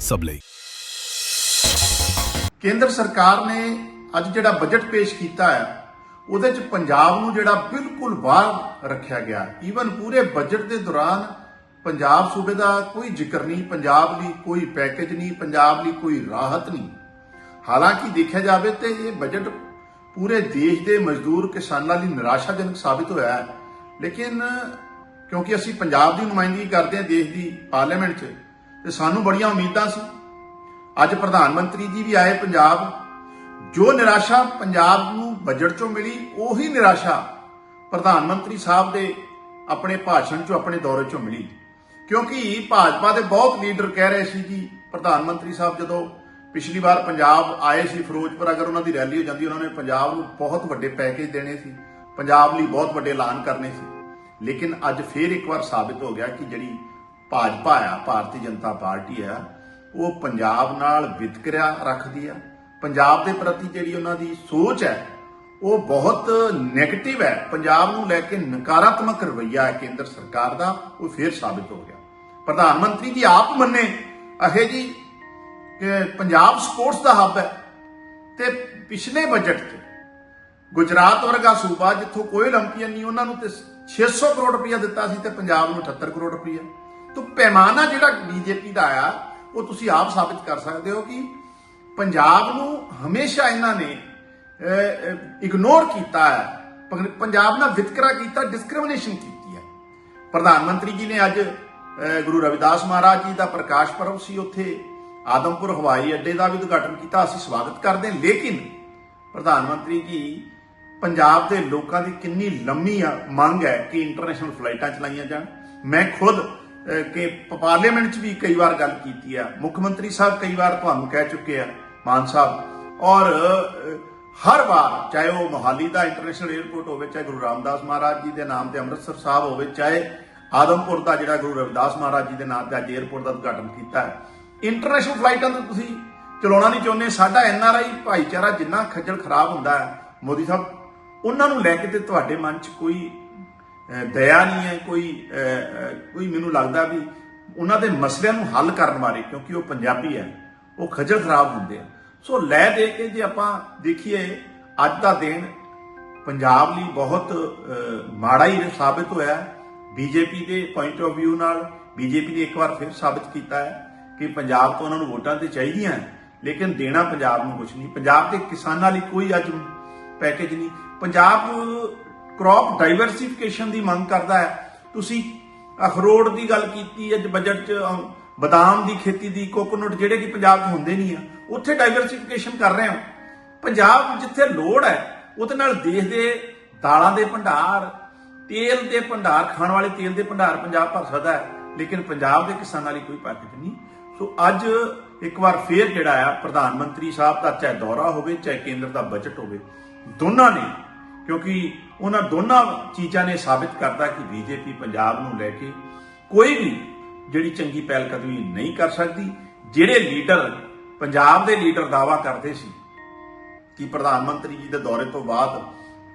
ਸਭ ਲਈ। ਕੇਂਦਰ ਸਰਕਾਰ ਨੇ ਅੱਜ ਜਿਹੜਾ ਬਜਟ ਪੇਸ਼ ਕੀਤਾ ਹੈ, ਉਹਦੇ ਚ ਪੰਜਾਬ ਨੂੰ ਜਿਹੜਾ ਬਿਲਕੁਲ ਬਾਹਰ ਰੱਖਿਆ ਗਿਆ। ਈਵਨ ਪੂਰੇ ਬਜਟ ਦੇ ਦੌਰਾਨ ਪੰਜਾਬ ਸੂਬੇ ਦਾ ਕੋਈ ਜ਼ਿਕਰ ਨਹੀਂ, ਪੰਜਾਬ ਲਈ ਕੋਈ ਪੈਕੇਜ ਨਹੀਂ, ਪੰਜਾਬ ਲਈ ਕੋਈ ਰਾਹਤ ਨਹੀਂ। ਹਾਲਾਂਕਿ ਦੇਖਿਆ ਜਾਵੇ ਤੇ ਇਹ ਬਜਟ ਪੂਰੇ ਦੇਸ਼ ਦੇ ਮਜ਼ਦੂਰ ਕਿਸਾਨਾਂ ਲਈ ਨਿਰਾਸ਼ਾਜਨਕ ਸਾਬਿਤ ਹੋਇਆ ਹੈ। ਲੇਕਿਨ ਕਿਉਂਕਿ ਅਸੀਂ ਪੰਜਾਬ ਦੀ ਨੁਮਾਇੰਦਗੀ ਕਰਦੇ ਹਾਂ, ਦੇਸ਼ ਦੀ ਪਾਰਲੀਮੈਂਟ 'ਚ ਤੇ ਸਾਨੂੰ ਬੜੀਆਂ ਉਮੀਦਾਂ ਸੀ। ਅੱਜ ਪ੍ਰਧਾਨ ਮੰਤਰੀ ਜੀ ਵੀ ਆਏ ਪੰਜਾਬ। ਜੋ ਨਿਰਾਸ਼ਾ ਪੰਜਾਬ ਨੂੰ ਬਜਟ ਚੋਂ ਮਿਲੀ, ਉਹੀ ਨਿਰਾਸ਼ਾ ਪ੍ਰਧਾਨ ਮੰਤਰੀ ਸਾਹਿਬ ਦੇ ਆਪਣੇ ਭਾਸ਼ਣ ਚੋਂ, ਆਪਣੇ ਦੌਰੇ ਚੋਂ ਮਿਲੀ। ਕਿਉਂਕਿ ਭਾਜਪਾ ਦੇ ਬਹੁਤ ਲੀਡਰ ਕਹਿ ਰਹੇ ਸੀ ਕਿ ਪ੍ਰਧਾਨ ਮੰਤਰੀ ਸਾਹਿਬ ਜਦੋਂ ਪਿਛਲੀ ਵਾਰ ਪੰਜਾਬ ਆਏ ਸੀ ਫਿਰੋਜ਼ਪੁਰ, ਅਗਰ ਉਹਨਾਂ ਦੀ ਰੈਲੀ ਹੋ ਜਾਂਦੀ, ਉਹਨਾਂ ਨੇ ਪੰਜਾਬ ਨੂੰ ਬਹੁਤ ਵੱਡੇ ਪੈਕੇਜ ਦੇਣੇ ਸੀ। ਪੰਜਾਬ ਲਈ ਬਹੁਤ ਵੱਡੇ ਐਲਾਨ ਕਰਨੇ ਸੀ। ਲੇਕਿਨ ਅੱਜ ਫੇਰ ਇੱਕ ਵਾਰ ਸਾਬਿਤ ਹੋ ਗਿਆ ਕਿ ਜਿਹੜੀ ਭਾਜਪਾ ਆ, ਭਾਰਤੀ ਜਨਤਾ ਪਾਰਟੀ ਆ, ਉਹ ਪੰਜਾਬ ਨਾਲ ਵਿਤਕਰਿਆ ਰੱਖਦੀ ਆ। ਪੰਜਾਬ ਦੇ ਪ੍ਰਤੀ ਜਿਹੜੀ ਉਹਨਾਂ ਦੀ ਸੋਚ ਹੈ, ਉਹ ਬਹੁਤ ਨੈਗੇਟਿਵ ਹੈ। ਪੰਜਾਬ ਨੂੰ ਲੈ ਕੇ ਨਕਾਰਾਤਮਕ ਰਵਈਆ ਹੈ ਕੇਂਦਰ ਸਰਕਾਰ ਦਾ, ਉਹ ਫੇਰ ਸਾਬਿਤ ਹੋ ਗਿਆ। ਪ੍ਰਧਾਨ ਮੰਤਰੀ ਜੀ ਆਪ ਮੰਨੇ, ਅਖੇ ਜੀ, ਕਿ ਪੰਜਾਬ ਸਪੋਰਟਸ ਦਾ ਹੱਬ ਹੈ। ਤੇ ਪਿਛਲੇ ਬਜਟ 'ਚ, ਗੁਜਰਾਤ ਵਰਗਾ ਸੂਬਾ ਜਿੱਥੋਂ ਕੋਈ 올림픽ੀਅਨ ਨਹੀਂ, ਉਹਨਾਂ ਨੂੰ ਤੇ 600 ਕਰੋੜ ਰੁਪਇਆ ਦਿੱਤਾ ਸੀ ਤੇ ਪੰਜਾਬ ਨੂੰ 78 ਕਰੋੜ ਰੁਪਇਆ ਤੋਂ ਪੈਮਾਨਾ ਜਿਹੜਾ ਬੀਜੇਪੀ ਦਾ ਆਇਆ ਉਹ ਤੁਸੀਂ ਆਪ ਸਾਬਿਤ ਕਰ ਸਕਦੇ ਹੋ ਕਿ ਪੰਜਾਬ ਨੂੰ ਹਮੇਸ਼ਾ ਇਹਨਾਂ ਨੇ ਇਗਨੋਰ ਕੀਤਾ ਹੈ। ਪੰਜਾਬ ਨਾਲ ਵਿਤਕਰਾ ਕੀਤਾ ਡਿਸਕ੍ਰਿਮੀਨੇਸ਼ਨ ਕੀਤੀ ਹੈ। ਪ੍ਰਧਾਨ ਮੰਤਰੀ ਜੀ ਨੇ ਅੱਜ ਗੁਰੂ ਰਵਿਦਾਸ ਮਹਾਰਾਜ ਜੀ ਦਾ ਪ੍ਰਕਾਸ਼ ਪਰਬ ਸੀ ਉੱਥੇ। ਆਦਮਪੁਰ ਹਵਾਈ ਅੱਡੇ ਦਾ ਵੀ ਉਦਘਾਟਨ ਕੀਤਾ, ਅਸੀਂ ਸਵਾਗਤ ਕਰਦੇ ਹਾਂ। ਲੇਕਿਨ ਪ੍ਰਧਾਨ ਮੰਤਰੀ ਜੀ, ਪੰਜਾਬ ਦੇ ਲੋਕਾਂ ਦੀ ਕਿੰਨੀ ਲੰਮੀ ਮੰਗ ਹੈ ਕਿ ਇੰਟਰਨੈਸ਼ਨਲ ਫਲਾਈਟਾਂ ਚਲਾਈਆਂ ਜਾਣ। ਮੈਂ ਖੁਦ ਕਿ ਪਾਰਲੀਮੈਂਟ 'ਚ ਵੀ ਕਈ ਵਾਰ ਗੱਲ ਕੀਤੀ ਆ। ਮੁੱਖ ਮੰਤਰੀ ਸਾਹਿਬ ਕਈ ਵਾਰ ਤੁਹਾਨੂੰ ਕਹਿ ਚੁੱਕੇ ਆ, ਮਾਨ ਸਾਹਿਬ। ਔਰ ਹਰ ਵਾਰ, ਚਾਹੇ ਉਹ ਮੋਹਾਲੀ ਦਾ ਇੰਟਰਨੈਸ਼ਨਲ 에ਅਰਪੋਰਟ ਹੋਵੇ, ਚਾਹੇ ਗੁਰੂ ਰਾਮਦਾਸ ਮਹਾਰਾਜ ਜੀ ਦੇ ਨਾਮ ਤੇ ਅੰਮ੍ਰਿਤਸਰ ਸਾਹਿਬ ਹੋਵੇ, ਚਾਹੇ ਆਦਮਪੁਰ ਦਾ ਜਿਹੜਾ ਗੁਰੂ ਰਵਿਦਾਸ ਮਹਾਰਾਜ ਜੀ ਦੇ ਨਾਮ ਤੇ ਅੱਜ 에ਅਰਪੋਰਟ ਦਾ ਉਦਘਾਟਨ ਕੀਤਾ ਹੈ। ਇੰਟਰਨੈਸ਼ਨਲ ਫਲਾਈਟਾਂ ਤਾਂ ਤੁਸੀਂ ਚਲਾਉਣਾ ਨਹੀਂ ਚਾਹੁੰਦੇ। ਸਾਡਾ ਐਨਆਰਆਈ ਭਾਈਚਾਰਾ ਜਿੰਨਾ ਖੱਜਲ ਖਰਾਬ ਹੁੰਦਾ ਹੈ, ਮੋਦੀ ਸਾਹਿਬ, ਉਹਨਾਂ ਨੂੰ ਲੈ ਕੇ ਤੇ ਤੁਹਾਡੇ ਮਨ 'ਚ ਕੋਈ ਦਇਆ ਨਹੀਂ ਹੈ, ਕੋਈ ਕੋਈ ਮੈਨੂੰ ਲੱਗਦਾ ਵੀ ਉਹਨਾਂ ਦੇ ਮਸਲਿਆਂ ਨੂੰ ਹੱਲ ਕਰਨ ਬਾਰੇ, ਕਿਉਂਕਿ ਉਹ ਪੰਜਾਬੀ ਹੈ, ਉਹ ਖੱਜਲ ਖਰਾਬ ਹੁੰਦੇ ਆ। ਸੋ ਲੈ ਦੇ ਕੇ ਜੇ ਆਪਾਂ ਦੇਖੀਏ, ਅੱਜ ਦਾ ਦਿਨ ਪੰਜਾਬ ਲਈ ਬਹੁਤ ਮਾੜਾ ਹੀ ਸਾਬਿਤ ਹੋਇਆ। ਬੀਜੇਪੀ ਦੇ ਪੁਆਇੰਟ ਆਫ View ਨਾਲ, ਬੀਜੇਪੀ ਨੇ ਇੱਕ ਵਾਰ ਫਿਰ ਸਾਬਿਤ ਕੀਤਾ ਹੈ ਕਿ ਪੰਜਾਬ ਤੋਂ ਉਹਨਾਂ ਨੂੰ ਵੋਟਾਂ ਤੇ ਚਾਹੀਦੀਆਂ ਲੇਕਿਨ ਦੇਣਾ ਪੰਜਾਬ ਨੂੰ ਕੁਝ ਨਹੀਂ। ਪੰਜਾਬ ਦੇ ਕਿਸਾਨਾਂ ਲਈ ਕੋਈ ਅੱਜ ਪੈਕੇਜ ਨਹੀਂ। ਪੰਜਾਬ ਕ੍ਰੌਪ ਡਾਈਵਰਸਿਫਿਕੇਸ਼ਨ ਦੀ ਮੰਗ ਕਰਦਾ ਹੈ। ਤੁਸੀਂ ਅਖਰੋਟ ਦੀ ਗੱਲ ਕੀਤੀ ਅੱਜ ਬਜਟ 'ਚ ਬਦਾਮ ਦੀ ਖੇਤੀ ਦੀ ਕੋਕੋਨਟ ਜਿਹੜੇ ਕਿ ਪੰਜਾਬ 'ਚ ਹੁੰਦੇ ਨਹੀਂ ਆ, ਉੱਥੇ ਡਾਈਵਰਸਿਫਿਕੇਸ਼ਨ ਕਰ ਰਹੇ ਹਾਂ। ਪੰਜਾਬ ਜਿੱਥੇ ਲੋੜ ਹੈ, ਉਹਦੇ ਨਾਲ ਦੇਸ਼ ਦੇ ਦਾਲਾਂ ਦੇ ਭੰਡਾਰ, ਤੇਲ ਦੇ ਭੰਡਾਰ, ਖਾਣ ਵਾਲੇ ਤੇਲ ਦੇ ਭੰਡਾਰ ਪੰਜਾਬ ਭਰ ਸਕਦਾ ਹੈ, ਲੇਕਿਨ ਪੰਜਾਬ ਦੇ ਕਿਸਾਨਾਂ ਲਈ ਕੋਈ ਪੈਕੇਜ ਨਹੀਂ। ਸੋ ਅੱਜ ਇੱਕ ਵਾਰ ਫੇਰ ਜਿਹੜਾ ਆ, ਪ੍ਰਧਾਨ ਮੰਤਰੀ ਸਾਹਿਬ ਦਾ ਚਾਹੇ ਦੌਰਾ ਹੋਵੇ, ਚਾਹੇ ਕੇਂਦਰ ਦਾ ਬਜਟ ਹੋਵੇ, ਦੋਨਾਂ ਨੇ ਕਿਉਂਕਿ ਉਹਨਾਂ ਦੋਨਾਂ ਚੀਜ਼ਾਂ ਨੇ ਸਾਬਿਤ ਕਰਦਾ ਕਿ ਬੀਜੇਪੀ ਪੰਜਾਬ ਨੂੰ ਲੈ ਕੇ ਕੋਈ ਵੀ ਜਿਹੜੀ ਚੰਗੀ ਪਹਿਲ ਕਦਮੀ ਨਹੀਂ ਕਰ ਸਕਦੀ, ਜਿਹੜੇ ਲੀਡਰ, ਪੰਜਾਬ ਦੇ ਲੀਡਰ ਦਾਵਾ ਕਰਦੇ ਸੀ ਕਿ ਪ੍ਰਧਾਨ ਮੰਤਰੀ ਜੀ ਦੇ ਦੌਰੇ ਤੋਂ ਬਾਅਦ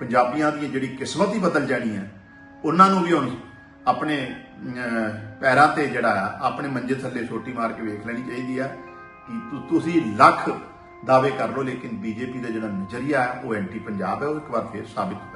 ਪੰਜਾਬੀਆਂ ਦੀ ਜਿਹੜੀ ਕਿਸਮਤ ਹੀ ਬਦਲ ਜਾਣੀ ਹੈ, ਉਹਨਾਂ ਨੂੰ ਵੀ ਹੁਣ ਆਪਣੇ ਪੈਰਾਂ ਤੇ ਜਿਹੜਾ ਆ, ਆਪਣੇ ਮੰਜੇ ਥੱਲੇ ਛੋਟੀ ਮਾਰ ਕੇ ਵੇਖ ਲੈਣੀ ਚਾਹੀਦੀ ਆ ਕਿ ਤੁਸੀਂ ਲੱਖ ਦਾਅਵੇ ਕਰ ਲਓ, ਲੇਕਿਨ ਬੀਜੇਪੀ ਦਾ ਜਿਹੜਾ ਨਜ਼ਰੀਆ ਹੈ, ਉਹ ਐਂਟੀ ਪੰਜਾਬ ਹੈ, ਉਹ ਇੱਕ ਵਾਰ ਫੇਰ ਸਾਬਿਤ